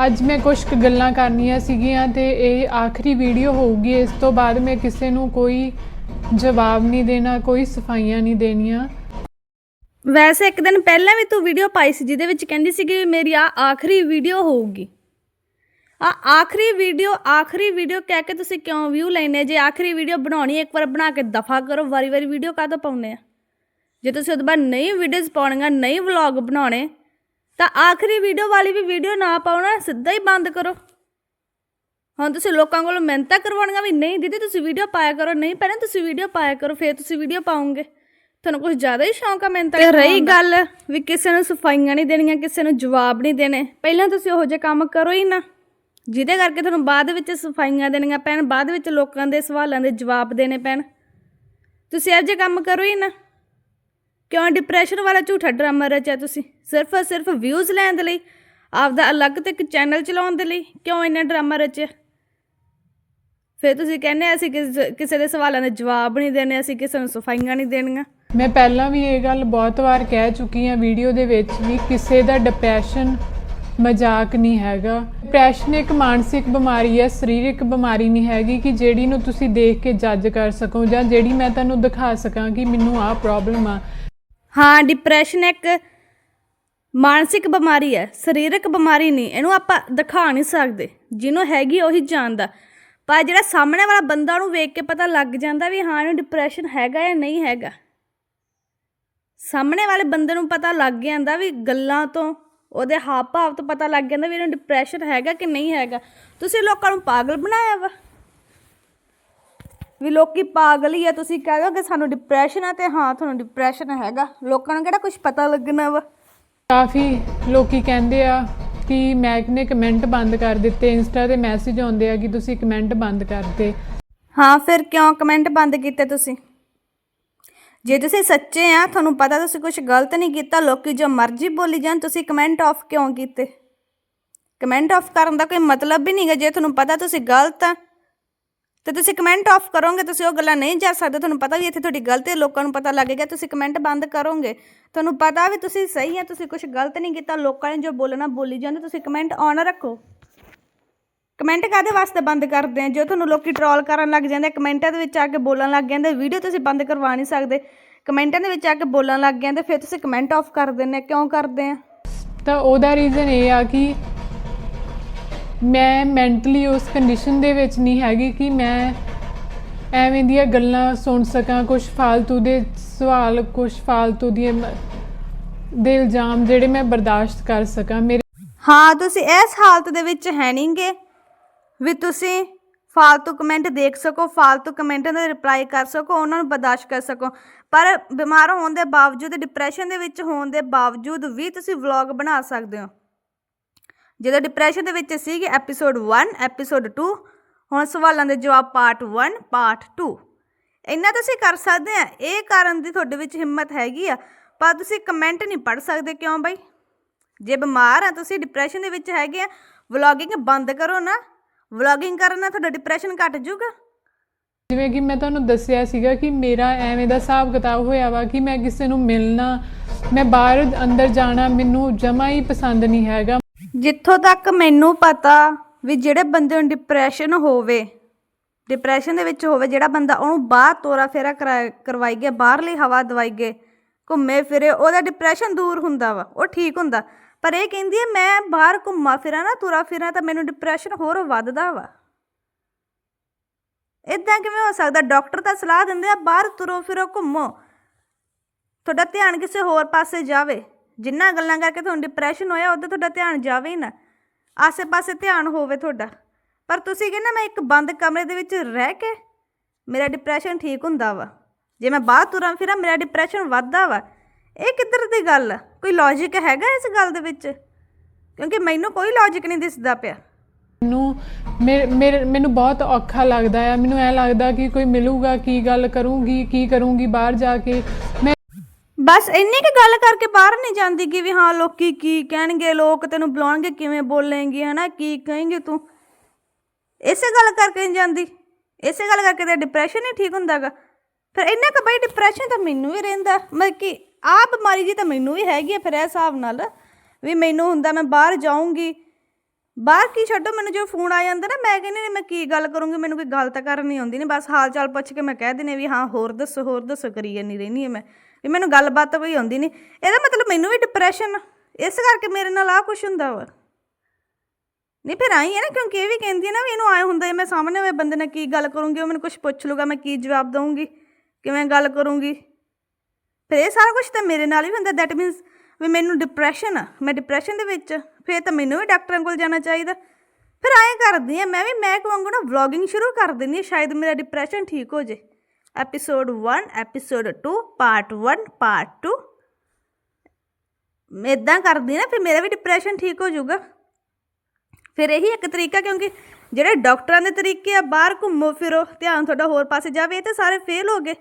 ਅੱਜ ਮੈਂ ਕੁਝ ਕੁ ਗੱਲਾਂ ਕਰਨੀਆਂ ਸੀਗੀਆਂ ਤੇ ਇਹ ਆਖਰੀ ਵੀਡੀਓ ਹੋਊਗੀ। ਇਸ ਤੋਂ ਬਾਅਦ ਮੈਂ ਕਿਸੇ ਨੂੰ ਕੋਈ ਜਵਾਬ ਨਹੀਂ ਦੇਣਾ, ਕੋਈ ਸਫਾਈਆਂ ਨਹੀਂ ਦੇਣੀਆਂ। ਵੈਸੇ ਇੱਕ ਦਿਨ ਪਹਿਲਾਂ ਵੀ ਤੂੰ ਵੀਡੀਓ ਪਾਈ ਸੀ, ਜਿਹਦੇ ਵਿੱਚ ਕਹਿੰਦੀ ਸੀ ਕਿ ਮੇਰੀ ਆ ਆਖਰੀ ਵੀਡੀਓ ਹੋਊਗੀ। ਆ ਆਖਰੀ ਵੀਡੀਓ ਆਖਰੀ ਵੀਡੀਓ ਕਹਿ ਕੇ ਤੁਸੀਂ ਕਿਉਂ ਵਿਊ ਲੈਨੇ ਜੇ ਆਖਰੀ ਵੀਡੀਓ ਬਣਾਉਣੀ ਇੱਕ ਵਾਰ ਬਣਾ ਕੇ ਦਫਾ ਕਰੋ ਵਾਰੀ ਵਾਰੀ ਵੀਡੀਓ ਕਾਹਤੋਂ ਪਾਉਨੇ ਆ? ਜੇ ਤੁਸੀਂ ਉਹਦੇ ਬਾਅਦ ਨਹੀਂ ਵੀਡੀਓਜ਼ ਪਾਉਣੀਆਂ ਨਹੀਂ ਵਲੌਗ ਬਣਾਉਣੇ ਤਾਂ ਆਖਰੀ ਵੀਡੀਓ ਵਾਲੀ ਵੀ ਵੀਡੀਓ ਨਾ ਪਾਉਣਾ ਸਿੱਧਾ ਹੀ ਬੰਦ ਕਰੋ। ਹੁਣ ਤੁਸੀਂ ਲੋਕਾਂ ਕੋਲੋਂ ਮਿਹਨਤਾਂ ਕਰਵਾਉਣੀਆਂ ਵੀ ਨਹੀਂ ਦੀਦੀ ਤੁਸੀਂ ਵੀਡੀਓ ਪਾਇਆ ਕਰੋ ਨਹੀਂ ਪਹਿਲਾਂ ਤੁਸੀਂ ਵੀਡੀਓ ਪਾਇਆ ਕਰੋ ਫਿਰ ਤੁਸੀਂ ਵੀਡੀਓ ਪਾਉਂਗੇ ਤੁਹਾਨੂੰ ਕੁਝ ਜ਼ਿਆਦਾ ਹੀ ਸ਼ੌਂਕ ਆ ਮਿਹਨਤਾਂ ਤੇ ਰਹੀ ਗੱਲ ਵੀ ਕਿਸੇ ਨੂੰ ਸਫਾਈਆਂ ਨਹੀਂ ਦੇਣੀਆਂ ਕਿਸੇ ਨੂੰ ਜਵਾਬ ਨਹੀਂ ਦੇਣੇ। ਪਹਿਲਾਂ ਤੁਸੀਂ ਉਹੋ ਜਿਹੇ ਕੰਮ ਕਰੋ ਹੀ ਨਾ ਜਿਹਦੇ ਕਰਕੇ ਤੁਹਾਨੂੰ ਬਾਅਦ ਵਿੱਚ ਸਫਾਈਆਂ ਦੇਣੀਆਂ ਪੈਣ ਬਾਅਦ ਵਿੱਚ ਲੋਕਾਂ ਦੇ ਸਵਾਲਾਂ ਦੇ ਜਵਾਬ ਦੇਣੇ ਪੈਣ। ਤੁਸੀਂ ਇਹੋ ਜਿਹੇ ਕੰਮ ਕਰੋ ਹੀ ਨਾ। ਕਿਉਂ ਡਿਪਰੈਸ਼ਨ ਵਾਲਾ ਝੂਠਾ ਡਰਾਮਾ ਰਚਿਆ ਤੁਸੀਂ? ਸਿਰਫ ਸਿਰਫ ਵਿਊਜ਼ ਲੈਣ ਦੇ ਲਈ, ਆਪਦਾ ਅਲੱਗ ਤੇ ਇੱਕ ਚੈਨਲ ਚਲਾਉਣ ਦੇ ਲਈ ਕਿਉਂ ਇੰਨਾ ਡਰਾਮਾ ਰਚਿਆ? ਫਿਰ ਤੁਸੀਂ ਕਹਿੰਦੇ ਅਸੀਂ ਕਿਸੇ ਕਿਸੇ ਦੇ ਸਵਾਲਾਂ ਦੇ ਜਵਾਬ ਨਹੀਂ ਦੇਣੇ, ਅਸੀਂ ਕਿਸੇ ਨੂੰ ਸਫਾਈਆਂ ਨਹੀਂ ਦੇਣੀਆਂ। ਮੈਂ ਪਹਿਲਾਂ ਵੀ ਇਹ ਗੱਲ ਬਹੁਤ ਵਾਰ ਕਹਿ ਚੁੱਕੀ ਹਾਂ ਵੀਡੀਓ ਦੇ ਵਿੱਚ ਵੀ ਕਿਸੇ ਦਾ ਡਿਪਰੈਸ਼ਨ ਮਜ਼ਾਕ ਨਹੀਂ ਹੈਗਾ। ਡਿਪਰੈਸ਼ਨ ਇੱਕ ਮਾਨਸਿਕ ਬਿਮਾਰੀ ਹੈ, ਸਰੀਰਕ ਬਿਮਾਰੀ ਨਹੀਂ ਹੈਗੀ ਕਿ ਜਿਹੜੀ ਨੂੰ ਤੁਸੀਂ ਦੇਖ ਕੇ ਜੱਜ ਕਰ ਸਕੋ ਜਾਂ ਜਿਹੜੀ ਮੈਂ ਤੁਹਾਨੂੰ ਦਿਖਾ ਸਕਾਂ ਕਿ ਮੈਨੂੰ ਆਹ ਪ੍ਰੋਬਲਮ ਆ। ਹਾਂ ਡਿਪਰੈਸ਼ਨ ਇੱਕ ਮਾਨਸਿਕ ਬਿਮਾਰੀ ਹੈ, ਸਰੀਰਕ ਬਿਮਾਰੀ ਨਹੀਂ, ਇਹਨੂੰ ਆਪਾਂ ਦਿਖਾ ਨਹੀਂ ਸਕਦੇ, ਜਿਹਨੂੰ ਹੈਗੀ ਉਹੀ ਜਾਣਦਾ ਪਰ ਜਿਹੜਾ ਸਾਹਮਣੇ ਵਾਲਾ ਬੰਦਾ ਉਹਨੂੰ ਵੇਖ ਕੇ ਪਤਾ ਲੱਗ ਜਾਂਦਾ ਵੀ ਹਾਂ, ਇਹਨੂੰ ਡਿਪਰੈਸ਼ਨ ਹੈਗਾ ਜਾਂ ਨਹੀਂ ਹੈਗਾ। ਸਾਹਮਣੇ ਵਾਲੇ ਬੰਦੇ ਨੂੰ ਪਤਾ ਲੱਗ ਜਾਂਦਾ ਵੀ ਗੱਲਾਂ ਤੋਂ, ਉਹਦੇ ਹਾਵ ਭਾਵ ਤੋਂ ਪਤਾ ਲੱਗ ਜਾਂਦਾ ਵੀ ਇਹਨੂੰ ਡਿਪਰੈਸ਼ਨ ਹੈਗਾ ਕਿ ਨਹੀਂ ਹੈਗਾ। ਤੁਸੀਂ ਲੋਕਾਂ ਨੂੰ ਪਾਗਲ ਬਣਾਇਆ ਵਾ। ਵੀ ਲੋਕੀ ਪਾਗਲ ਹੀ ਆ ਤੁਸੀਂ ਕਹਿ ਦੋ ਕਿ ਸਾਨੂੰ ਡਿਪਰੈਸ਼ਨ ਆ ਤੇ ਹਾਂ ਤੁਹਾਨੂੰ ਡਿਪਰੈਸ਼ਨ ਹੈਗਾ। ਲੋਕਾਂ ਨੂੰ ਕਿਹੜਾ ਕੁਝ ਪਤਾ ਲੱਗਣਾ ਵਾ? ਕਾਫੀ ਲੋਕੀ ਕਹਿੰਦੇ ਆ ਕਿ ਮੈਂ ਨੇ ਕਮੈਂਟ ਬੰਦ ਕਰ ਦਿੱਤੇ ਇੰਸਟਾ ਤੇ ਮੈਸੇਜ ਆਉਂਦੇ ਆ ਕਿ ਤੁਸੀਂ ਕਮੈਂਟ ਬੰਦ ਕਰਤੇ ਹਾਂ ਫਿਰ ਕਿਉਂ ਕਮੈਂਟ ਬੰਦ ਕੀਤੇ ਤੁਸੀਂ? ਜੇ ਤੁਸੀਂ ਸੱਚੇ ਆ ਤੁਹਾਨੂੰ ਪਤਾ ਤੁਸੀਂ ਕੁਝ ਗਲਤ ਨਹੀਂ ਕੀਤਾ ਲੋਕੀ ਜੋ ਮਰਜ਼ੀ ਬੋਲੀ ਜਾਣ ਤੁਸੀਂ ਕਮੈਂਟ ਆਫ ਕਿਉਂ ਕੀਤੇ? ਕਮੈਂਟ ਆਫ ਕਰਨ ਦਾ ਕੋਈ ਮਤਲਬ ਵੀ ਨਹੀਂਗਾ ਜੇ ਤੁਹਾਨੂੰ ਪਤਾ ਤੁਸੀਂ ਗਲਤ ਆ। ਤੇ ਤੁਸੀਂ ਕਮੈਂਟ ਆਫ ਕਰੋਗੇ, ਤੁਸੀਂ ਉਹ ਗੱਲਾਂ ਨਹੀਂ ਜਾ ਸਕਦੇ, ਤੁਹਾਨੂੰ ਪਤਾ ਵੀ ਇੱਥੇ ਤੁਹਾਡੀ ਗਲਤੀ ਹੈ, ਲੋਕਾਂ ਨੂੰ ਪਤਾ ਲੱਗੇਗਾ, ਤੁਸੀਂ ਕਮੈਂਟ ਬੰਦ ਕਰੋਗੇ। ਤੁਹਾਨੂੰ ਪਤਾ ਵੀ ਤੁਸੀਂ ਸਹੀ ਹੈ, ਤੁਸੀਂ ਕੁਝ ਗਲਤ ਨਹੀਂ ਕੀਤਾ, ਲੋਕਾਂ ਨੇ ਜੋ ਬੋਲਣਾ ਬੋਲੀ ਜਾਂਦੇ, ਤੁਸੀਂ ਕਮੈਂਟ ਔਨ ਰੱਖੋ। ਕਮੈਂਟ ਕਾਦੇ ਵਾਸਤੇ ਬੰਦ ਕਰਦੇ ਆ? ਜੋ ਤੁਹਾਨੂੰ ਲੋਕੀ ਟਰੋਲ ਕਰਨ ਲੱਗ ਜਾਂਦੇ ਕਮੈਂਟਾਂ ਦੇ ਵਿੱਚ ਆ ਕੇ ਬੋਲਣ ਲੱਗ ਜਾਂਦੇ ਵੀਡੀਓ ਤੁਸੀਂ ਬੰਦ ਕਰਵਾ ਨਹੀਂ ਸਕਦੇ। ਕਮੈਂਟਾਂ ਦੇ ਵਿੱਚ ਆ ਕੇ ਬੋਲਣ ਲੱਗ ਜਾਂਦੇ, ਫਿਰ ਤੁਸੀਂ ਕਮੈਂਟ ਆਫ ਕਰ ਦਿੰਦੇ, ਕਿਉਂ ਕਰਦੇ ਆ? ਤਾਂ ਉਹਦਾ ਰੀਜ਼ਨ ਇਹ ਆ ਕਿ ਮੈਂ ਮੈਂਟਲੀ ਉਸ ਕੰਡੀਸ਼ਨ ਦੇ ਵਿੱਚ ਨਹੀਂ ਹੈਗੀ ਕਿ ਮੈਂ ਐਵੇਂ ਦੀਆਂ ਗੱਲਾਂ ਸੁਣ ਸਕਾਂ ਕੁਝ ਫਾਲਤੂ ਦੇ ਸਵਾਲ ਕੁਝ ਫਾਲਤੂ ਦੀਆਂ ਦੇ ਇਲਜ਼ਾਮ ਜਿਹੜੇ ਮੈਂ ਬਰਦਾਸ਼ਤ ਕਰ ਸਕਾਂ। ਮੇਰੇ ਹਾਂ, ਤੁਸੀਂ ਇਸ ਹਾਲਤ ਦੇ ਵਿੱਚ ਹੈ ਨਹੀਂਗੇ ਵੀ ਤੁਸੀਂ ਫਾਲਤੂ ਕਮੈਂਟ ਦੇਖ ਸਕੋ, ਫਾਲਤੂ ਕਮੈਂਟਾਂ ਦਾ ਰਿਪਲਾਈ ਕਰ ਸਕੋ, ਉਹਨਾਂ ਨੂੰ ਬਰਦਾਸ਼ਤ ਕਰ ਸਕੋ। ਪਰ ਬਿਮਾਰ ਹੋਣ ਦੇ ਬਾਵਜੂਦ ਡਿਪਰੈਸ਼ਨ ਦੇ ਵਿੱਚ ਹੋਣ ਦੇ ਬਾਵਜੂਦ ਵੀ ਤੁਸੀਂ ਵਲੌਗ ਬਣਾ ਸਕਦੇ ਹੋ। ਜਦੋਂ ਡਿਪਰੈਸ਼ਨ ਦੇ ਵਿੱਚ ਸੀਗੇ ਐਪੀਸੋਡ 1 ਐਪੀਸੋਡ 2 ਹੁਣ ਸਵਾਲਾਂ ਦੇ ਜਵਾਬ ਪਾਰਟ 1 ਪਾਰਟ 2 ਇੰਨਾ ਤੁਸੀਂ ਕਰ ਸਕਦੇ ਆ, ਇਹ ਕਾਰਨ ਦੀ ਤੁਹਾਡੇ ਵਿੱਚ ਹਿੰਮਤ ਹੈਗੀ ਆ, ਪਰ ਤੁਸੀਂ ਕਮੈਂਟ ਨਹੀਂ ਪੜ ਸਕਦੇ ਕਿਉਂ ਬਾਈ? ਜੇ ਬਿਮਾਰ ਆ, ਤੁਸੀਂ ਡਿਪਰੈਸ਼ਨ ਦੇ ਵਿੱਚ ਹੈਗੇ ਆ ਵਲੌਗਿੰਗ ਬੰਦ ਕਰੋ ਨਾ। ਵਲੌਗਿੰਗ ਕਰਨ ਨਾਲ ਤੁਹਾਡਾ ਡਿਪਰੈਸ਼ਨ ਘਟ ਜਾਊਗਾ। ਜਿਵੇਂ ਕਿ ਮੈਂ ਤੁਹਾਨੂੰ ਦੱਸਿਆ ਸੀਗਾ ਕਿ ਮੇਰਾ ਐਵੇਂ ਦਾ ਹਿਸਾਬ ਕਿਤਾਬ ਹੋਇਆ ਵਾ ਕਿ ਮੈਂ ਕਿਸੇ ਨੂੰ ਮਿਲਣਾ, ਮੈਂ ਬਾਹਰ ਅੰਦਰ ਜਾਣਾ ਮੈਨੂੰ ਜਮਾ ਹੀ ਪਸੰਦ ਨਹੀਂ ਹੈਗਾ। ਜਿੱਥੋਂ ਤੱਕ ਮੈਨੂੰ ਪਤਾ ਵੀ ਜਿਹੜੇ ਬੰਦੇ ਨੂੰ ਡਿਪਰੈਸ਼ਨ ਹੋਵੇ ਡਿਪਰੈਸ਼ਨ ਦੇ ਵਿੱਚ ਹੋਵੇ, ਜਿਹੜਾ ਬੰਦਾ ਉਹਨੂੰ ਬਾਹਰ ਤੋਰਾ ਫੇਰਾ ਕਰਾ- ਕਰਵਾਈਏ ਬਾਹਰਲੀ ਹਵਾ ਦਵਾਈਏ ਘੁੰਮੇ ਫਿਰੇ, ਉਹਦਾ ਡਿਪਰੈਸ਼ਨ ਦੂਰ ਹੁੰਦਾ ਵਾ, ਉਹ ਠੀਕ ਹੁੰਦਾ। ਪਰ ਇਹ ਕਹਿੰਦੀ ਹੈ ਮੈਂ ਬਾਹਰ ਘੁੰਮਾ ਫਿਰਾਂ ਨਾ, ਤੁਰਾ ਫਿਰਾਂ, ਤਾਂ ਮੈਨੂੰ ਡਿਪਰੈਸ਼ਨ ਹੋਰ ਵੱਧਦਾ ਵਾ। ਇਦਾਂ ਕਿਵੇਂ ਹੋ ਸਕਦਾ? ਡਾਕਟਰ ਤਾਂ ਸਲਾਹ ਦਿੰਦੇ ਆ, ਬਾਹਰ ਤੁਰੋ ਫਿਰੋ, ਘੁੰਮੋ। ਤੁਹਾਡਾ ਧਿਆਨ ਕਿਸੇ ਹੋਰ ਪਾਸੇ ਜਾਵੇ। ਜਿੰਨਾ ਗੱਲਾਂ ਕਰਕੇ ਤੁਹਾਨੂੰ ਡਿਪਰੈਸ਼ਨ ਹੋਇਆ ਉਦੋਂ ਤੁਹਾਡਾ ਧਿਆਨ ਜਾਵੇ ਹੀ ਨਾ। ਆਸੇ-ਪਾਸੇ ਧਿਆਨ ਹੋਵੇ ਤੁਹਾਡਾ। ਪਰ ਤੁਸੀਂ ਕਹਿੰਦੇ ਮੈਂ ਇੱਕ ਬੰਦ ਕਮਰੇ ਦੇ ਵਿੱਚ ਰਹਿ ਕੇ ਮੇਰਾ ਡਿਪਰੈਸ਼ਨ ਠੀਕ ਹੁੰਦਾ ਵਾ। ਜੇ ਮੈਂ ਬਾਹਰ ਤੁਰਾਂ ਫਿਰਾਂ, ਮੇਰਾ ਡਿਪਰੈਸ਼ਨ ਵੱਧਦਾ ਵਾ। ਇਹ ਕਿੱਧਰ ਦੀ ਗੱਲ ਕੋਈ ਲੌਜੀਕ ਹੈਗਾ ਇਸ ਗੱਲ ਦੇ ਵਿੱਚ? ਕਿਉਂਕਿ ਮੈਨੂੰ ਕੋਈ ਲੌਜੀਕ ਨਹੀਂ ਦਿਸਦਾ ਪਿਆ। ਮੈਨੂੰ ਮੇਰੇ- ਮੇਰੇ, ਮੈਨੂੰ ਬਹੁਤ ਔਖਾ ਲੱਗਦਾ ਆ। ਮੈਨੂੰ ਐ ਲੱਗਦਾ ਕਿ ਕੋਈ ਮਿਲੂਗਾ, ਕੀ ਗੱਲ ਕਰੂੰਗੀ, ਕੀ ਕਰੂੰਗੀ ਬਾਹਰ ਜਾ ਕੇ। ਮੈਂ ਬਸ ਇੰਨੀ ਕੀ ਗੱਲ ਕਰਕੇ ਬਾਹਰ ਨਹੀਂ ਜਾਂਦੀ ਕਿ ਵੀ ਹਾਂ ਲੋਕੀ ਕੀ ਕਹਿਣਗੇ, ਲੋਕ ਤੈਨੂੰ ਬੁਲਾਉਣਗੇ, ਕਿਵੇਂ ਬੋਲੇਂਗੇ, ਹਨਾ, ਕੀ ਕਹੇਂਗੇ ਤੂੰ? ਇਸੇ ਗੱਲ ਕਰਕੇ ਨਹੀਂ ਜਾਂਦੀ। ਇਸੇ ਗੱਲ ਕਰਕੇ ਤੇ ਡਿਪਰੈਸ਼ਨ ਹੀ ਠੀਕ ਹੁੰਦਾਗਾ। ਫਿਰ ਇੰਨਾ ਕੁ ਬਈ ਡਿਪਰੈਸ਼ਨ ਤਾਂ ਮੈਨੂੰ ਵੀ ਰਹਿੰਦਾ। ਮਤਲਬ ਕਿ ਆਹ ਬਿਮਾਰੀ ਜੀ ਤਾਂ ਮੈਨੂੰ ਵੀ ਹੈਗੀ ਆ ਫਿਰ ਇਹ ਹਿਸਾਬ ਨਾਲ ਵੀ ਮੈਨੂੰ ਹੁੰਦਾ ਮੈਂ ਬਾਹਰ ਜਾਊਂਗੀ। ਬਾਹਰ ਕੀ ਛੱਡੋ, ਮੈਨੂੰ ਜੋ ਫੋਨ ਆ ਜਾਂਦਾ ਨਾ, ਮੈਂ ਕਹਿੰਦੀ ਨਹੀਂ ਮੈਂ ਕੀ ਗੱਲ ਕਰੂੰਗੀ, ਮੈਨੂੰ ਕੋਈ ਗੱਲ ਤਾਂ ਕਰਨੀ ਆਉਂਦੀ ਨਹੀਂ। ਬਸ ਹਾਲ ਚਾਲ ਪੁੱਛ ਕੇ ਮੈਂ ਕਹਿ ਦਿੰਦੀ ਹਾਂ ਵੀ ਹਾਂ, ਹੋਰ ਦੱਸੋ ਹੋਰ ਦੱਸੋ, ਕਰੀ ਜਾਂਦੀ ਰਹਿੰਦੀ ਹਾਂ ਮੈਂ। ਵੀ ਮੈਨੂੰ ਗੱਲਬਾਤ ਕੋਈ ਆਉਂਦੀ ਨਹੀਂ। ਇਹਦਾ ਮਤਲਬ ਮੈਨੂੰ ਵੀ ਡਿਪਰੈਸ਼ਨ ਇਸ ਕਰਕੇ ਮੇਰੇ ਨਾਲ ਆ ਕੁਛ ਹੁੰਦਾ ਵਾ। ਨਹੀਂ, ਫਿਰ ਆਈ ਹੈ ਨਾ, ਕਿਉਂਕਿ ਇਹ ਵੀ ਕਹਿੰਦੀ ਹੈ ਨਾ ਵੀ ਇਹਨੂੰ ਆਏ ਹੁੰਦਾ ਜੇ ਮੈਂ ਸਾਹਮਣੇ ਹੋਏ ਬੰਦੇ ਨਾਲ ਕੀ ਗੱਲ ਕਰੂੰਗੀ, ਉਹ ਮੈਨੂੰ ਕੁਝ ਪੁੱਛ ਲੂਗਾ, ਮੈਂ ਕੀ ਜਵਾਬ ਦਊਂਗੀ, ਕਿਵੇਂ ਗੱਲ ਕਰੂੰਗੀ। ਫਿਰ ਇਹ ਸਾਰਾ ਕੁਝ ਤਾਂ ਮੇਰੇ ਨਾਲ ਹੀ ਹੁੰਦਾ। ਦੈਟ ਮੀਨਸ ਵੀ ਮੈਨੂੰ ਡਿਪਰੈਸ਼ਨ ਆ। ਮੈਂ ਡਿਪਰੈਸ਼ਨ ਦੇ ਵਿੱਚ ਫਿਰ ਤਾਂ ਮੈਨੂੰ ਵੀ ਡਾਕਟਰਾਂ ਕੋਲ ਜਾਣਾ ਚਾਹੀਦਾ। ਫਿਰ ਐਂ ਕਰਦੀ ਆ ਮੈਂ ਵੀ, ਮੈਂ ਕਹਾਂਗਾ ਨਾ ਵਲੌਗਿੰਗ ਸ਼ੁਰੂ ਕਰ ਦਿੰਦੀ ਹਾਂ। ਸ਼ਾਇਦ ਮੇਰਾ ਡਿਪਰੈਸ਼ਨ ਠੀਕ ਹੋ ਜੇ ਐਪੀਸੋਡ 1 ਐਪੀਸੋਡ 2 ਪਾਰਟ 1 ਪਾਰਟ 2 ਮੈਂ ਇਦਾਂ ਕਰਦੀ ਨਾ, ਫਿਰ ਮੇਰਾ ਵੀ ਡਿਪਰੈਸ਼ਨ ਠੀਕ ਹੋ ਜਾਊਗਾ। ਫਿਰ ਇਹੀ ਇੱਕ ਤਰੀਕਾ, ਕਿਉਂਕਿ ਜਿਹੜੇ ਡਾਕਟਰਾਂ ਦੇ ਤਰੀਕੇ ਆ, ਬਾਹਰ ਘੁੰਮੋ ਫਿਰੋ, ਧਿਆਨ ਤੁਹਾਡਾ ਹੋਰ ਪਾਸੇ ਜਾਵੇ, ਇਹ ਤਾਂ ਸਾਰੇ ਫੇਲ ਹੋ ਗਏ।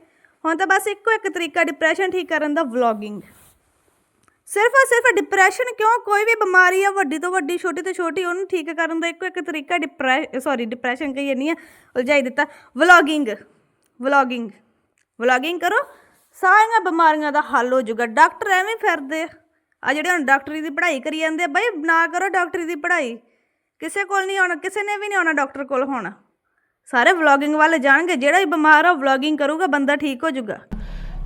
ਹੁਣ ਤਾਂ ਬਸ ਇੱਕੋ ਇੱਕ ਤਰੀਕਾ ਡਿਪਰੈਸ਼ਨ ਠੀਕ ਕਰਨ ਦਾ ਵਲੌਗਿੰਗ ਸਿਰਫ ਔਰ ਸਿਰਫ ਡਿਪਰੈਸ਼ਨ ਕਿਉਂ? ਕੋਈ ਵੀ ਬਿਮਾਰੀ ਆ, ਵੱਡੀ ਤੋਂ ਵੱਡੀ, ਛੋਟੀ ਤੋਂ ਛੋਟੀ, ਉਹਨੂੰ ਠੀਕ ਕਰਨ ਦਾ ਇੱਕੋ ਇੱਕ ਤਰੀਕਾ ਡਿਪਰੈ ਸੌਰੀ ਡਿਪਰੈਸ਼ਨ ਕਹੀ ਨਹੀਂ ਆ, ਉਲਝਾਈ ਦਿੱਤਾ ਵਲੌਗਿੰਗ ਵਲੌਗਿੰਗ ਵਲੌਗਿੰਗ ਕਰੋ। ਸਾਰੀਆਂ ਬਿਮਾਰੀਆਂ ਦਾ ਹੱਲ ਹੋ ਜਾਊਗਾ। ਡਾਕਟਰ ਐਵੇਂ ਫਿਰਦੇ ਆ। ਆਹ ਜਿਹੜੇ ਹੁਣ ਡਾਕਟਰੀ ਦੀ ਪੜ੍ਹਾਈ ਕਰੀ ਜਾਂਦੇ ਆ, ਬਈ ਨਾ ਕਰੋ ਡਾਕਟਰੀ ਦੀ ਪੜ੍ਹਾਈ। ਕਿਸੇ ਕੋਲ ਨਹੀਂ ਆਉਣਾ, ਕਿਸੇ ਨੇ ਵੀ ਨਹੀਂ ਆਉਣਾ ਡਾਕਟਰ ਕੋਲ ਹੁਣ। ਸਾਰੇ ਵਲੌਗਿੰਗ ਵੱਲ ਜਾਣਗੇ। ਜਿਹੜਾ ਵੀ ਬਿਮਾਰ ਆ ਵਲੌਗਿੰਗ ਕਰੂਗਾ, ਬੰਦਾ ਠੀਕ ਹੋ ਜਾਊਗਾ।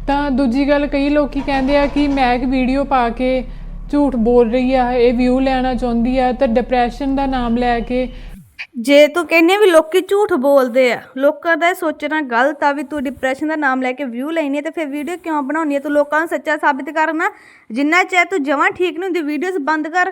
ਤਾਂ ਦੂਜੀ ਗੱਲ, ਕਈ ਲੋਕੀ ਕਹਿੰਦੇ ਆ ਕਿ ਮੈਂ ਇੱਕ ਵੀਡੀਓ ਪਾ ਕੇ ਝੂਠ ਬੋਲ ਰਹੀ ਆ, ਇਹ ਵਿਊ ਲੈਣਾ ਚਾਹੁੰਦੀ ਆ, ਤਾਂ ਡਿਪਰੈਸ਼ਨ ਦਾ ਨਾਮ ਲੈ ਕੇ ਜੇ ਤੂੰ ਕਹਿੰਨੇ ਵੀ ਲੋਕੀ ਝੂਠ ਬੋਲਦੇ ਆ, ਲੋਕਾਂ ਦਾ ਇਹ ਸੋਚਣਾ ਗਲਤ ਆ ਵੀ ਤੂੰ ਡਿਪਰੈਸ਼ਨ ਦਾ ਨਾਮ ਲੈ ਕੇ ਵਿਊ ਲੈਣੀ ਹੈ ਤੇ ਫਿਰ ਵੀਡੀਓ ਕਿਉਂ ਬਣਾਉਣੀ ਹੈ ਤੂੰ ਲੋਕਾਂ ਨੂੰ ਸੱਚਾ ਸਾਬਿਤ ਕਰਨਾ ਜਿੰਨਾ ਚਿਰ ਤੂੰ ਜਮਾਂ ਠੀਕ ਨਹੀਂ ਹੁੰਦੀ ਵੀਡੀਓਜ਼ ਬੰਦ ਕਰ।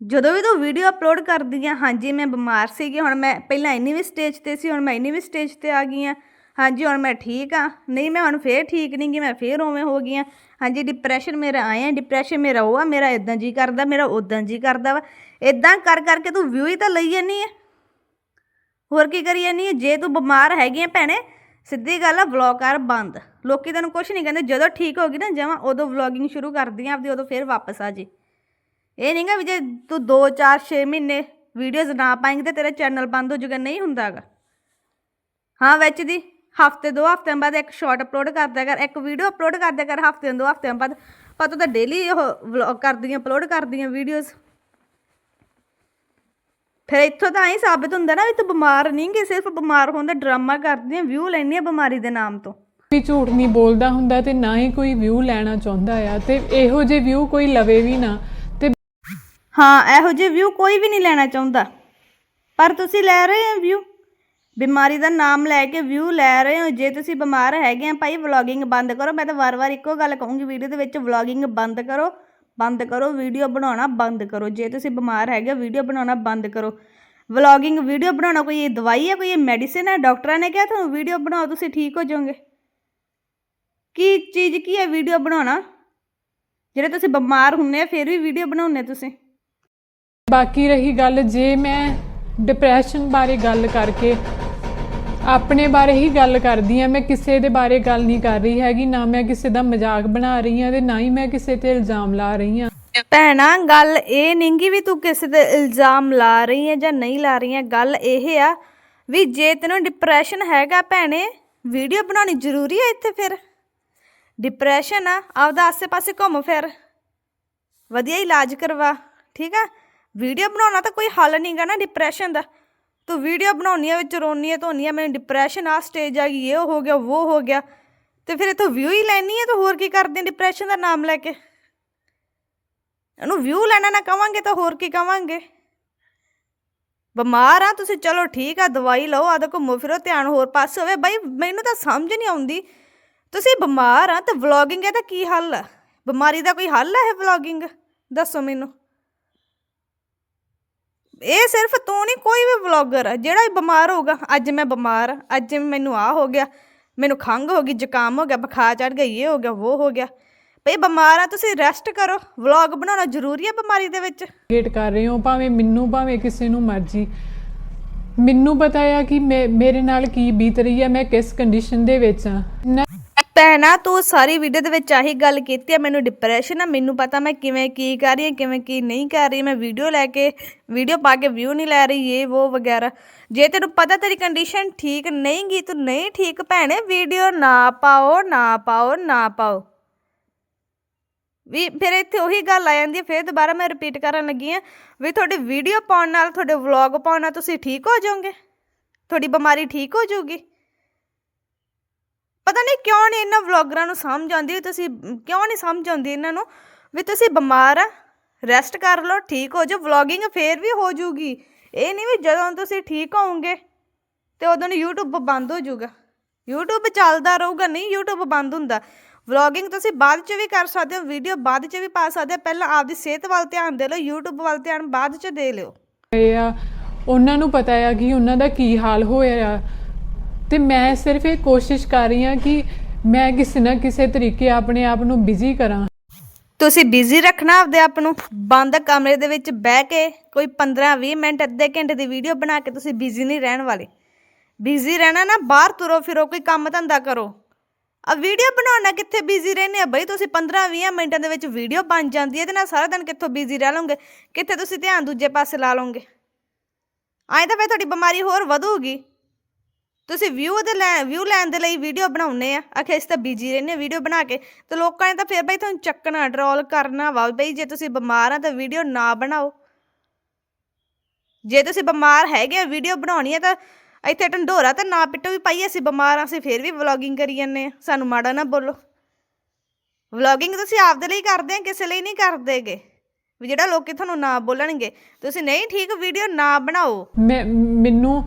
ਜਦੋਂ ਵੀ ਤੂੰ ਵੀਡੀਓ ਅਪਲੋਡ ਕਰਦੀ ਆ, ਹਾਂਜੀ ਮੈਂ ਬਿਮਾਰ ਸੀਗੀ, ਹੁਣ ਮੈਂ ਪਹਿਲਾਂ ਇੰਨੀ ਵੀ ਸਟੇਜ ਤੇ ਸੀ, ਹੁਣ ਮੈਂ ਇੰਨੀ ਵੀ ਸਟੇਜ ਤੇ ਆ ਗਈ ਆ। ਹਾਂਜੀ, ਹੁਣ ਮੈਂ ਠੀਕ ਆ। ਨਹੀਂ, ਮੈਂ ਹੁਣ ਫੇਰ ਠੀਕ ਨਹੀਂ ਗੀ, ਮੈਂ ਫੇਰ ਉਵੇਂ ਹੋ ਗਈ ਆ। ਹਾਂਜੀ ਡਿਪਰੈਸ਼ਨ ਮੇਰਾ ਆਇਆ ਡਿਪਰੈਸ਼ਨ ਮੇਰਾ ਉਹ ਆ, ਮੇਰਾ ਇਦਾਂ ਜੀ ਕਰਦਾ, ਮੇਰਾ ਉਦਾਂ ਜੀ ਕਰਦਾ ਵਾ। ਇਦਾਂ ਕਰ, ਕਰਕੇ ਤੂੰ ਵਿਊ ਹੀ ਤਾਂ ਲਈ ਜਾਨੀ ਹੈ ਹੋਰ ਕੀ ਕਰੀ ਜਾਨੀ ਹੈ ਜੇ ਤੂੰ ਬਿਮਾਰ ਹੈਗੀ ਆ ਭੈਣੇ, ਸਿੱਧੀ ਗੱਲ ਆ ਵਲੌਗ ਕਰ ਬੰਦ। ਲੋਕੀ ਤੈਨੂੰ ਕੁਝ ਨਹੀਂ ਕਹਿੰਦੇ, ਜਦੋਂ ਠੀਕ ਹੋ ਗਈ ਨਾ ਜਮਾਂ, ਉਦੋਂ ਵਲੌਗਿੰਗ ਸ਼ੁਰੂ ਕਰਦੀ ਆ ਆਪਦੀ, ਉਦੋਂ ਫੇਰ ਵਾਪਸ ਆ ਜੀ। ਇਹ ਨਹੀਂਗਾ ਵੀ ਜੇ ਤੂੰ 2 4 6 ਮਹੀਨੇ ਵੀਡੀਓਜ਼ ਨਾ ਪਾਏਂਗੀ ਤੇ ਤੇਰਾ ਚੈਨਲ ਬੰਦ ਹੋ ਜਾਊਗਾ ਨਹੀਂ ਹੁੰਦਾਗਾ ਹਾਂ, ਵਿੱਚ ਦੀ। ਹਫ਼ਤੇ ਦੋ ਹਫਤਿਆਂ ਬਾਅਦ ਇੱਕ ਸ਼ਾਰਟ ਅਪਲੋਡ ਕਰਦਿਆ ਕਰ ਇੱਕ ਵੀਡੀਓ ਅਪਲੋਡ ਕਰਦਿਆ ਕਰ ਹਫ਼ਤੇ ਦੋ ਹਫਤਿਆਂ ਬਾਅਦ। ਪਰ ਤੂੰ ਤਾਂ ਡੇਲੀ ਉਹ ਵਲੌਗ ਕਰਦੀਆਂ ਅਪਲੋਡ ਕਰਦੀਆਂ ਵੀਡੀਓਜ਼ ਫਿਰ ਇੱਥੋਂ ਤਾਂ ਐਂ ਸਾਬਿਤ ਹੁੰਦਾ ਨਾ ਵੀ ਤੂੰ ਬਿਮਾਰ ਨਹੀਂ ਗੀ ਸਿਰਫ ਬਿਮਾਰ ਹੋਣ ਦਾ ਡਰਾਮਾ ਕਰਦੀ ਆ ਵਿਊ ਲੈਣੀ ਆ ਬਿਮਾਰੀ ਦੇ ਨਾਮ ਤੋਂ। ਵੀ ਝੂਠ ਨਹੀਂ ਬੋਲਦਾ ਹੁੰਦਾ ਤੇ ਨਾ ਹੀ ਕੋਈ ਵਿਊ ਲੈਣਾ ਚਾਹੁੰਦਾ ਆ ਤੇ ਇਹੋ ਜਿਹੇ ਵਿਊ ਕੋਈ ਲਵੇ ਵੀ ਨਾ ਤੇ ਹਾਂ ਇਹੋ ਜਿਹੇ ਵਿਊ ਕੋਈ ਵੀ ਨਹੀਂ ਲੈਣਾ ਚਾਹੁੰਦਾ। ਪਰ ਤੁਸੀਂ ਲੈ ਰਹੇ ਹੋ ਵਿਊ ਬਿਮਾਰੀ ਦਾ ਨਾਮ ਲੈ ਕੇ ਵਿਊ ਲੈ ਰਹੇ ਹੋ। ਜੇ ਤੁਸੀਂ ਬਿਮਾਰ ਹੈਗੇ ਆ, ਭਾਈ ਵਲੌਗਿੰਗ ਬੰਦ ਕਰੋ। ਮੈਂ ਤਾਂ ਵਾਰ-ਵਾਰ ਇੱਕੋ ਗੱਲ ਕਹੂੰਗੀ, ਵੀਡੀਓ ਦੇ ਵਿੱਚ ਵਲੌਗਿੰਗ ਬੰਦ ਕਰੋ ਬੰਦ ਕਰੋ, ਵੀਡੀਓ ਬਣਾਉਣਾ ਬੰਦ ਕਰੋ। ਜੇ ਤੁਸੀਂ ਬਿਮਾਰ ਹੈਗੇ ਵੀਡੀਓ ਬਣਾਉਣਾ ਬੰਦ ਕਰੋ। ਵਲੌਗਿੰਗ ਵੀਡੀਓ ਬਣਾਉਣਾ ਕੋਈ ਇਹ ਦਵਾਈ ਹੈ ਕੋਈ ਇਹ ਮੈਡੀਸਿਨ ਹੈ ਡਾਕਟਰਾਂ ਨੇ ਕਿਹਾ ਤੁਹਾਨੂੰ ਵੀਡੀਓ ਬਣਾਓ, ਤੁਸੀਂ ਠੀਕ ਹੋ ਜਾਓਗੇ। ਕੀ ਚੀਜ਼, ਕੀ ਹੈ ਵੀਡੀਓ ਬਣਾਉਣਾ? ਜਿਹੜੇ ਤੁਸੀਂ ਬਿਮਾਰ ਹੁੰਨੇ ਆ, ਫਿਰ ਵੀ ਵੀਡੀਓ ਬਣਾਉਂਦੇ ਤੁਸੀਂ। ਬਾਕੀ ਰਹੀ ਗੱਲ, ਜੇ ਮੈਂ ਡਿਪਰੈਸ਼ਨ ਬਾਰੇ ਗੱਲ ਕਰਕੇ ਆਪਣੇ ਬਾਰੇ ਹੀ ਗੱਲ ਕਰਦੀ ਆ ਮੈਂ ਕਿਸੇ ਦੇ ਬਾਰੇ ਗੱਲ ਨਹੀਂ ਕਰ ਰਹੀ ਹੈਗੀ, ਨਾ ਮੈਂ ਕਿਸੇ ਦਾ ਮਜ਼ਾਕ ਬਣਾ ਰਹੀ ਆ ਤੇ ਨਾ ਹੀ ਮੈਂ ਕਿਸੇ ਤੇ ਇਲਜ਼ਾਮ ਲਾ ਰਹੀ ਆ ਭੈਣਾ, ਗੱਲ ਇਹ ਨਹੀਂਗੀ ਵੀ ਤੂੰ ਕਿਸੇ ਤੇ ਇਲਜ਼ਾਮ ਲਾ ਰਹੀ ਹੈ ਜਾਂ ਨਹੀਂ ਲਾ ਰਹੀ ਹੈ। ਗੱਲ ਇਹ ਆ ਵੀ ਜੇ ਤੈਨੂੰ ਡਿਪਰੈਸ਼ਨ ਹੈਗਾ ਭੈਣੇ ਵੀਡੀਓ ਬਣਾਉਣੀ ਜ਼ਰੂਰੀ ਹੈ ਇੱਥੇ ਫਿਰ। ਡਿਪਰੈਸ਼ਨ ਆ, ਆਪਦਾ ਆਸੇ-ਪਾਸੇ ਘੁੰਮ ਫਿਰ। ਵਧੀਆ ਇਲਾਜ ਕਰਵਾ, ਠੀਕ ਆ? ਵੀਡੀਓ ਬਣਾਉਣਾ ਤਾਂ ਕੋਈ ਹੱਲ ਨਹੀਂਗਾ ਨਾ ਡਿਪਰੈਸ਼ਨ ਦਾ। ਤੂੰ ਵੀਡੀਓ ਬਣਾਉਣੀ ਆ, ਵਿੱਚ ਰੋਣੀ ਆ ਧੋਣੀ ਆ, ਮੈਨੂੰ ਡਿਪਰੈਸ਼ਨ ਆ ਸਟੇਜ ਆ ਗਈ, ਇਹ ਹੋ ਗਿਆ, ਉਹ ਹੋ ਗਿਆ। ਤੇ ਫਿਰ ਇਥੋਂ ਵਿਊ ਹੀ ਲੈਣੀ ਹੈ ਤਾਂ ਹੋਰ ਕੀ ਕਰਦੇ ਡਿਪਰੈਸ਼ਨ ਦਾ ਨਾਮ ਲੈ ਕੇ? ਇਹਨੂੰ ਵਿਊ ਲੈਣਾ ਨਾ ਕਵਾਂਗੇ ਤਾਂ ਹੋਰ ਕੀ ਕਵਾਂਗੇ? ਬਿਮਾਰ ਆ, ਤੁਸੀਂ ਚਲੋ ਠੀਕ ਆ, ਦਵਾਈ ਲਓ ਆਦਾ ਘੁੰਮੋ ਫਿਰੋ, ਧਿਆਨ ਹੋਰ ਪਾਸੇ ਹੋਵੇ। ਬਾਈ, ਮੈਨੂੰ ਤਾਂ ਸਮਝ ਨਹੀਂ ਆਉਂਦੀ। ਤੁਸੀਂ ਬਿਮਾਰ ਆ, ਤਾਂ ਵਲੌਗਿੰਗ ਤਾਂ ਕੀ ਹੱਲ ਆ? ਬਿਮਾਰੀ ਦਾ ਕੋਈ ਹੱਲ ਹੈ ਇਹ ਵਲੌਗਿੰਗ ਦੱਸੋ ਮੈਨੂੰ। ਇਹ ਸਿਰਫ ਤੂੰ ਨਹੀਂ ਕੋਈ ਵੀ ਵਲੌਗਰ ਜਿਹੜਾ ਵੀ ਬਿਮਾਰ ਹੋਊਗਾ ਅੱਜ ਮੈਂ ਬਿਮਾਰ ਆ, ਅੱਜ ਮੈਨੂੰ ਆ ਹੋ ਗਿਆ ਮੈਨੂੰ ਖੰਘ ਹੋ ਗਈ ਜ਼ੁਕਾਮ ਹੋ ਗਿਆ ਬੁਖਾਰ ਚੜ ਗਿਆ ਇਹ ਹੋ ਗਿਆ ਉਹ ਹੋ ਗਿਆ। ਭਈ ਬਿਮਾਰ ਆ ਤੁਸੀਂ ਰੈਸਟ ਕਰੋ ਵਲੌਗ ਬਣਾਉਣਾ ਜ਼ਰੂਰੀ ਆ ਬਿਮਾਰੀ ਦੇ ਵਿੱਚ? ਵੇਟ ਕਰ ਰਹੇ ਹੋ ਭਾਵੇਂ ਮੈਨੂੰ ਭਾਵੇਂ ਕਿਸੇ ਨੂੰ ਮਰਜ਼ੀ। ਮੈਨੂੰ ਪਤਾ ਆ ਕਿ ਮੇ- ਮੇਰੇ ਨਾਲ ਕੀ ਬੀਤ ਰਹੀ ਹੈ ਮੈਂ ਕਿਸ ਕੰਡੀਸ਼ਨ ਦੇ ਵਿੱਚ ਹਾਂ ਨਾ ਭੈਣਾ, ਤੂੰ ਸਾਰੀ ਵੀਡੀਓ ਦੇ ਵਿੱਚ ਆਹੀ ਗੱਲ ਕੀਤੀ ਆ, ਮੈਨੂੰ ਡਿਪਰੈਸ਼ਨ ਆ, ਮੈਨੂੰ ਪਤਾ ਮੈਂ ਕਿਵੇਂ ਕੀ ਕਰ ਰਹੀ ਹਾਂ, ਕਿਵੇਂ ਕੀ ਨਹੀਂ ਕਰ ਰਹੀ, ਮੈਂ ਵੀਡੀਓ ਲੈ ਕੇ ਵੀਡੀਓ ਪਾ ਕੇ ਵਿਊ ਨਹੀਂ ਲੈ ਰਹੀ, ਇਹ ਉਹ ਵਗੈਰਾ। ਜੇ ਤੈਨੂੰ ਪਤਾ ਤੇਰੀ ਕੰਡੀਸ਼ਨ ਠੀਕ ਨਹੀਂ ਗੀ, ਤੂੰ ਨਹੀਂ ਠੀਕ ਭੈਣੇ ਵੀਡੀਓ ਨਾ ਪਾਓ ਨਾ ਪਾਓ ਨਾ ਪਾਓ। ਵੀ ਫਿਰ ਇੱਥੇ ਉਹੀ ਗੱਲ ਆ ਜਾਂਦੀ ਹੈ ਫਿਰ ਦੁਬਾਰਾ ਮੈਂ ਰਿਪੀਟ ਕਰਨ ਲੱਗੀ ਆ ਵੀ ਤੁਹਾਡੀ ਵੀਡੀਓ ਪਾਉਣ ਨਾਲ, ਤੁਹਾਡੇ ਵਲੌਗ ਪਾਉਣ ਨਾਲ ਤੁਸੀਂ ਠੀਕ ਹੋ ਜਾਓਗੇ? ਤੁਹਾਡੀ ਬਿਮਾਰੀ ਠੀਕ ਹੋ ਜਾਊਗੀ? ਪਤਾ ਨਹੀਂ ਕਿਉਂ ਨਹੀਂ ਇਹਨਾਂ ਵਲੌਗਰਾਂ ਨੂੰ ਸਮਝ ਆਉਂਦੀ ਤੁਸੀਂ, ਕਿਉਂ ਨਹੀਂ ਸਮਝ ਆਉਂਦੀ ਇਹਨਾਂ ਨੂੰ ਵੀ ਤੁਸੀਂ ਬਿਮਾਰ ਆ ਰੈਸਟ ਕਰ ਲਓ, ਠੀਕ ਹੋ ਜਾਓ ਵਲੌਗਿੰਗ ਫੇਰ ਵੀ ਹੋ ਜੂਗੀ। ਇਹ ਨਹੀਂ ਵੀ ਜਦੋਂ ਤੁਸੀਂ ਠੀਕ ਹੋਵੋਗੇ ਤੇ ਉਦੋਂ ਨੂੰ YouTube ਬੰਦ ਹੋ ਜਾਊਗਾ YouTube ਚੱਲਦਾ ਰਹੂਗਾ, ਨਹੀਂ YouTube ਬੰਦ ਹੁੰਦਾ। ਵਲੌਗਿੰਗ ਤੁਸੀਂ ਬਾਅਦ ਚ ਵੀ ਕਰ ਸਕਦੇ ਹੋ ਵੀਡੀਓ ਬਾਅਦ ਚ ਵੀ ਪਾ ਸਕਦੇ ਹੋ, ਪਹਿਲਾਂ ਆਪਦੀ ਸਿਹਤ ਵੱਲ ਧਿਆਨ ਦੇ ਲਓ, YouTube ਵੱਲ ਧਿਆਨ ਬਾਅਦ ਚ ਦੇ ਲਿਓ। ਇਹ ਆ, ਉਹਨਾਂ ਨੂੰ ਪਤਾ ਆ ਕਿ ਉਹਨਾਂ ਦਾ ਕੀ ਹਾਲ ਹੋਇਆ ਆ। ਤੇ ਮੈਂ ਸਿਰਫ ਇਹ ਕੋਸ਼ਿਸ਼ ਕਰ ਰਹੀ ਹਾਂ ਕਿ ਮੈਂ ਕਿਸੇ ਨਾ ਕਿਸੇ ਤਰੀਕੇ ਆਪਣੇ ਆਪ ਨੂੰ ਬਿਜ਼ੀ ਕਰਾਂ। ਤੁਸੀਂ ਬਿਜ਼ੀ ਰੱਖਣਾ ਆਪਦੇ ਆਪ ਨੂੰ, ਬੰਦ ਕਮਰੇ ਦੇ ਵਿੱਚ ਬਹਿ ਕੇ ਕੋਈ 15-20 ਮਿੰਟ, ਅੱਧੇ ਘੰਟੇ ਦੀ ਵੀਡੀਓ ਬਣਾ ਕੇ ਤੁਸੀਂ ਬਿਜ਼ੀ ਨਹੀਂ ਰਹਿਣ ਵਾਲੇ। ਬਿਜ਼ੀ ਰਹਿਣਾ ਨਾ, ਬਾਹਰ ਤੁਰੋ ਫਿਰੋ, ਕੋਈ ਕੰਮ ਧੰਦਾ ਕਰੋ। ਆ ਵੀਡੀਓ ਬਣਾਉਣਾ ਕਿੱਥੇ ਬਿਜ਼ੀ ਰਹਿੰਦੇ ਆ ਬਈ ਤੁਸੀਂ 15-20 ਮਿੰਟਾਂ ਦੇ ਵਿੱਚ ਵੀਡੀਓ ਬਣ ਜਾਂਦੀ ਹੈ, ਇਹਦੇ ਨਾਲ ਸਾਰਾ ਦਿਨ ਕਿੱਥੋਂ ਬਿਜ਼ੀ ਰਹਿ ਲਓਗੇ? ਕਿੱਥੇ ਤੁਸੀਂ ਧਿਆਨ ਦੂਜੇ ਪਾਸੇ ਲਾ ਲਓਗੇ? ਐਂ ਤਾਂ ਫਿਰ ਤੁਹਾਡੀ ਬਿਮਾਰੀ ਹੋਰ ਵਧੂਗੀ। ਤੁਸੀਂ ਵਿਊ ਦੇ ਲੈ ਵਿਊ ਲੈਣ ਦੇ ਲਈ ਵੀਡੀਓ ਬਣਾਉਨੇ ਆ। ਆਖੇ ਇਸ ਤਾਂ ਬੀਜੀ ਰਹਿੰਦੇ ਆ ਵੀਡੀਓ ਬਣਾ ਕੇ। ਤੇ ਲੋਕਾਂ ਨੇ ਤਾਂ ਫਿਰ ਬਈ ਤੁਹਾਨੂੰ ਚੱਕਣਾ ਟਰੋਲ ਕਰਨਾ ਵਾ ਬਈ ਜੇ ਤੁਸੀਂ ਬਿਮਾਰ ਆ ਤਾਂ ਵੀਡੀਓ ਨਾ ਬਣਾਓ। ਜੇ ਤੁਸੀਂ ਬਿਮਾਰ ਹੈਗੇ ਵੀਡੀਓ ਬਣਾਉਣੀ ਹੈ ਤਾਂ ਇੱਥੇ ਢੰਡੋਰਾ ਤਾਂ ਨਾ ਪਿੱਟੋ ਵੀ ਪਾਈ ਅਸੀਂ ਬਿਮਾਰ ਆ, ਅਸੀਂ ਫਿਰ ਵੀ ਵਲੌਗਿੰਗ ਕਰੀ ਜਾਂਦੇ ਆ। ਸਾਨੂੰ ਮਾੜਾ ਨਾ ਬੋਲੋ। ਵਲੌਗਿੰਗ ਤੁਸੀਂ ਆਪਦੇ ਲਈ ਕਰਦੇ ਆ, ਕਿਸੇ ਲਈ ਨਹੀਂ ਕਰਦੇਗੇ। ਵੀ ਜਿਹੜਾ ਲੋਕੀ ਤੁਹਾਨੂੰ ਨਾ ਬੋਲਣਗੇ। ਤੁਸੀਂ ਨਹੀਂ ਠੀਕ ਵੀਡੀਓ ਨਾ ਬਣਾਓ। ਮੈਨੂੰ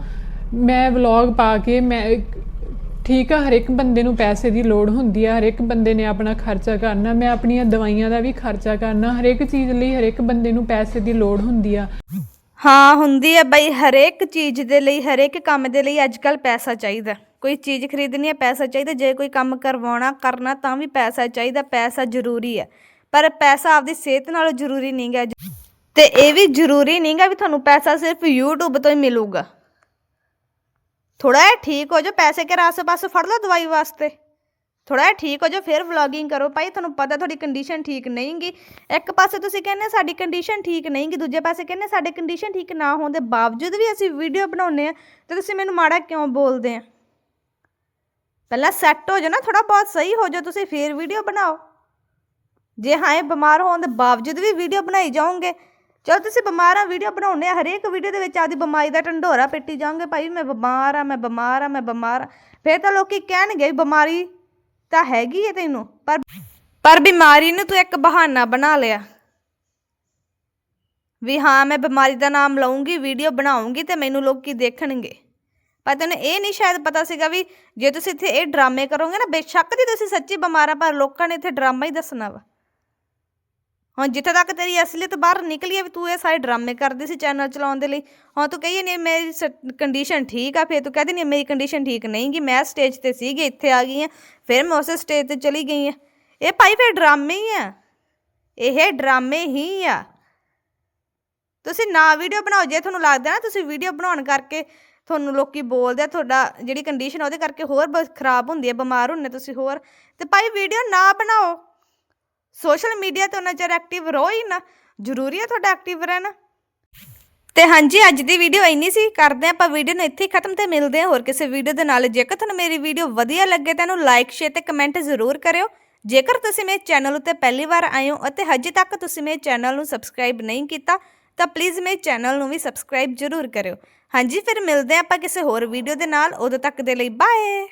ਮੈਂ ਵਲੌਗ ਪਾ ਕੇ ਮੈਂ ਠੀਕ ਆ ਹਰ ਇੱਕ ਬੰਦੇ ਨੂੰ ਪੈਸੇ ਦੀ ਲੋੜ ਹੁੰਦੀ ਆ ਹਰ ਇੱਕ ਬੰਦੇ ਨੇ ਆਪਣਾ ਖਰਚਾ ਕਰਨਾ, ਮੈਂ ਆਪਣੀਆਂ ਦਵਾਈਆਂ ਦਾ ਵੀ ਖਰਚਾ ਕਰਨਾ ਹਰ ਇੱਕ ਚੀਜ਼ ਲਈ ਹਰ ਇੱਕ ਬੰਦੇ ਨੂੰ ਪੈਸੇ ਦੀ ਲੋੜ ਹੁੰਦੀ ਆ। ਹਾਂ, ਹੁੰਦੀ ਹੈ ਬਈ, ਹਰੇਕ ਚੀਜ਼ ਦੇ ਲਈ, ਹਰੇਕ ਕੰਮ ਦੇ ਲਈ ਅੱਜ ਕੱਲ ਪੈਸਾ ਚਾਹੀਦਾ। ਕੋਈ ਚੀਜ਼ ਖਰੀਦਣੀ ਹੈ ਪੈਸਾ ਚਾਹੀਦਾ, ਜੇ ਕੋਈ ਕੰਮ ਕਰਵਾਉਣਾ, ਕਰਨਾ ਤਾਂ ਵੀ ਪੈਸਾ ਚਾਹੀਦਾ, ਪੈਸਾ ਜ਼ਰੂਰੀ ਹੈ ਪਰ ਪੈਸਾ ਆਪਦੀ ਸਿਹਤ ਨਾਲੋਂ ਜ਼ਰੂਰੀ ਨਹੀਂ ਨਹੀਂਗਾ ਤੇ ਇਹ ਵੀ ਜ਼ਰੂਰੀ ਨਹੀਂ ਨਹੀਂਗਾ ਵੀ ਤੁਹਾਨੂੰ ਪੈਸਾ ਸਿਰਫ YouTube ਤੋਂ ਹੀ ਮਿਲੂਗਾ। ਥੋੜਾ ਜਿਹਾ ਠੀਕ ਹੋ ਜਾਓ, ਪੈਸੇ ਕੇ ਰਾਸੇ ਪਾਸੇ ਫੜ ਲਓ ਦਵਾਈ ਵਾਸਤੇ। ਥੋੜਾ ਜਿਹਾ ਠੀਕ ਹੋ ਜਾਓ, ਫਿਰ ਵਲੌਗਿੰਗ ਕਰੋ। ਭਾਈ, ਤੁਹਾਨੂੰ ਪਤਾ ਤੁਹਾਡੀ ਕੰਡੀਸ਼ਨ ਠੀਕ ਨਹੀਂਗੀ। ਇੱਕ ਪਾਸੇ ਤੁਸੀਂ ਕਹਿੰਦੇ ਸਾਡੀ ਕੰਡੀਸ਼ਨ ਠੀਕ ਨਹੀਂਗੀ, ਦੂਜੇ ਪਾਸੇ ਕਹਿੰਦੇ ਸਾਡੀ ਕੰਡੀਸ਼ਨ ਠੀਕ ਨਾ ਹੋਣ ਦੇ ਬਾਵਜੂਦ ਵੀ ਅਸੀਂ ਵੀਡੀਓ ਬਣਾਉਂਦੇ ਆ ਤੇ ਤੁਸੀਂ ਮੈਨੂੰ ਮਾੜਾ ਕਿਉਂ ਬੋਲਦੇ ਆ ਪਹਿਲਾਂ ਸੈੱਟ ਹੋ ਜਾਓ ਨਾ ਥੋੜਾ ਬਹੁਤ ਸਹੀ ਹੋ ਜਾਓ ਤੁਸੀਂ, ਫਿਰ ਵੀਡੀਓ ਬਣਾਓ। ਜੇ ਹਾਂ ਇਹ ਬਿਮਾਰ ਹੋਣ ਦੇ ਬਾਵਜੂਦ ਵੀ ਵੀਡੀਓ ਬਣਾਈ ਜਾਓਗੇ ਚਲੋ ਤੁਸੀਂ ਬਿਮਾਰ ਆ ਵੀਡੀਓ ਬਣਾਉਂਦੇ ਆ, ਹਰੇਕ ਵੀਡੀਓ ਦੇ ਵਿੱਚ ਆਦੀ ਬਿਮਾਰੀ ਦਾ ਢੰਡੋਰਾ ਪੇਟੀ ਜਾਓਗੇ ਭਾਈ, ਮੈਂ ਬਿਮਾਰ ਆ, ਮੈਂ ਬਿਮਾਰ ਆ, ਮੈਂ ਬਿਮਾਰ ਆ। ਫਿਰ ਤਾਂ ਲੋਕੀ ਕਹਿਣਗੇ ਬਿਮਾਰੀ ਤਾਂ ਹੈਗੀ ਹੈ ਤੈਨੂੰ, ਪਰ ਪਰ ਬਿਮਾਰੀ ਨੂੰ ਤੂੰ ਇੱਕ ਬਹਾਨਾ ਬਣਾ ਲਿਆ। ਵੀ ਹਾਂ, ਮੈਂ ਬਿਮਾਰੀ ਦਾ ਨਾਮ ਲਵਾਂਗੀ ਵੀਡੀਓ ਬਣਾਉਂਗੀ ਤੇ ਮੈਨੂੰ ਲੋਕੀ ਦੇਖਣਗੇ। ਪਰ ਤੈਨੂੰ ਇਹ ਨਹੀਂ ਸ਼ਾਇਦ ਪਤਾ ਸੀਗਾ ਵੀ ਜੇ ਤੁਸੀਂ ਇੱਥੇ ਇਹ ਡਰਾਮੇ ਕਰੋਗੇ ਨਾ, ਬੇਸ਼ੱਕ ਦੀ ਤੁਸੀਂ ਸੱਚੀ ਬਿਮਾਰ ਆ, ਪਰ ਲੋਕਾਂ ਨੇ ਇੱਥੇ ਡਰਾਮਾ ਹੀ ਦੱਸਣਾ ਵਾ। ਹੁਣ ਜਿੱਥੇ ਤੱਕ ਤੇਰੀ ਅਸਲੀਅਤ ਬਾਹਰ ਨਿਕਲੀ ਹੈ ਵੀ ਤੂੰ ਇਹ ਸਾਰੇ ਡਰਾਮੇ ਕਰਦੀ ਸੀ ਚੈਨਲ ਚਲਾਉਣ ਦੇ ਲਈ। ਹੁਣ ਤੂੰ ਕਹੀ ਨਹੀਂ ਮੇਰੀ ਕੰਡੀਸ਼ਨ ਠੀਕ ਆ, ਫਿਰ ਤੂੰ ਕਹਦੀ ਨਹੀਂ ਮੇਰੀ ਕੰਡੀਸ਼ਨ ਠੀਕ ਨਹੀਂ ਗੀ, ਮੈਂ ਸਟੇਜ ਤੇ ਸੀਗੀ, ਇੱਥੇ ਆ ਗਈ ਆ, ਫਿਰ ਮੈਂ ਉਸੇ ਸਟੇਜ ਤੇ ਚਲੀ ਗਈ ਆ। ਇਹ ਭਾਈ ਫਿਰ ਡਰਾਮੇ ਹੀ ਆ। ਇਹ ਡਰਾਮੇ ਹੀ ਆ। ਤੁਸੀਂ ਨਾ ਵੀਡੀਓ ਬਣਾਓ, ਜੇ ਤੁਹਾਨੂੰ ਲੱਗਦਾ ਨਾ ਤੁਸੀਂ ਵੀਡੀਓ ਬਣਾਉਣ ਕਰਕੇ ਤੁਹਾਨੂੰ ਲੋਕੀ ਬੋਲਦੇ ਆ, ਤੁਹਾਡਾ ਜਿਹੜੀ ਕੰਡੀਸ਼ਨ ਉਹਦੇ ਕਰਕੇ ਹੋਰ ਬ- ਖਰਾਬ ਹੁੰਦੀ ਹੈ ਬਿਮਾਰ ਹੁੰਨੇ ਤੁਸੀਂ ਹੋਰ। ਤੇ ਭਾਈ ਵੀਡੀਓ ਨਾ ਬਣਾਓ। ਸੋਸ਼ਲ ਮੀਡੀਆ ਤੋਂ ਨਜ਼ਰ ਐਕਟਿਵ ਰਹੋ ਹੀ ਨਾ। ਜ਼ਰੂਰੀ ਹੈ ਤੁਹਾਡਾ ਐਕਟਿਵ ਰਹਿਣਾ। ਤੇ ਹਾਂਜੀ, ਅੱਜ ਦੀ ਵੀਡੀਓ ਇੰਨੀ ਸੀ, ਕਰਦੇ ਹਾਂ ਆਪਾਂ ਵੀਡੀਓ ਨੂੰ ਇੱਥੇ ਹੀ ਖਤਮ ਤੇ ਮਿਲਦੇ ਹਾਂ ਹੋਰ ਕਿਸੇ ਵੀਡੀਓ ਦੇ ਨਾਲ। ਜੇਕਰ ਤੁਹਾਨੂੰ ਮੇਰੀ ਵੀਡੀਓ ਵਧੀਆ ਲੱਗੇ ਤਾਂ ਇਹਨੂੰ ਲਾਈਕ ਸ਼ੇਅਰ ਤੇ ਕਮੈਂਟ ਜ਼ਰੂਰ ਕਰਿਓ। ਜੇਕਰ ਤੁਸੀਂ ਮੇਰੇ ਚੈਨਲ ਉੱਤੇ ਪਹਿਲੀ ਵਾਰ ਆਏ ਹੋ ਅਤੇ ਹਜੇ ਤੱਕ ਤੁਸੀਂ ਮੇਰੇ ਚੈਨਲ ਨੂੰ ਸਬਸਕ੍ਰਾਈਬ ਨਹੀਂ ਕੀਤਾ, ਤਾਂ ਪਲੀਜ਼ ਮੇਰੇ ਚੈਨਲ ਨੂੰ ਵੀ ਸਬਸਕ੍ਰਾਈਬ ਜ਼ਰੂਰ ਕਰਿਓ। ਹਾਂਜੀ, ਫਿਰ ਮਿਲਦੇ ਹਾਂ ਆਪਾਂ ਕਿਸੇ ਹੋਰ ਵੀਡੀਓ ਦੇ ਨਾਲ। ਉਦੋਂ ਤੱਕ ਦੇ ਲਈ ਬਾਏ